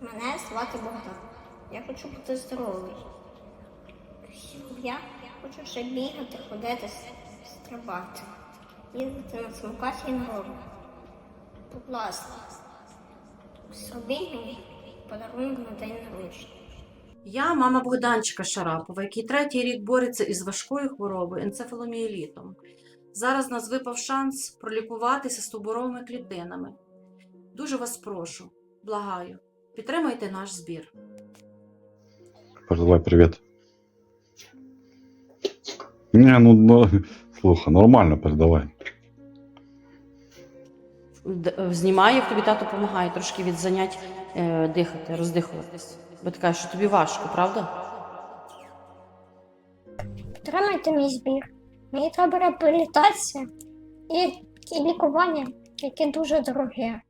Мене звати Богдан. Я хочу бути здоровий. Я хочу ще бігати, ходити, стрибати, їздити на самокаті і на ровері. Будь ласка, зробіть подарунок на день народження. Я мама Богданчика Шарапова, який третій рік бореться із важкою хворобою енцефаломієлітом. Зараз нас випав шанс пролікуватися стовбуровими клітинами. Дуже вас прошу, благаю, підтримайте наш збір. Передавай привет. Не, ну, ну слухай, нормально передавай. Д- Знімаю, як тобі тато допомагає трошки від занять е, дихати, роздихуватись. Бо ти кажеш, що тобі важко, правда? Підтримайте мій збір. Мені треба реабілітація і, і лікування, яке дуже дороге.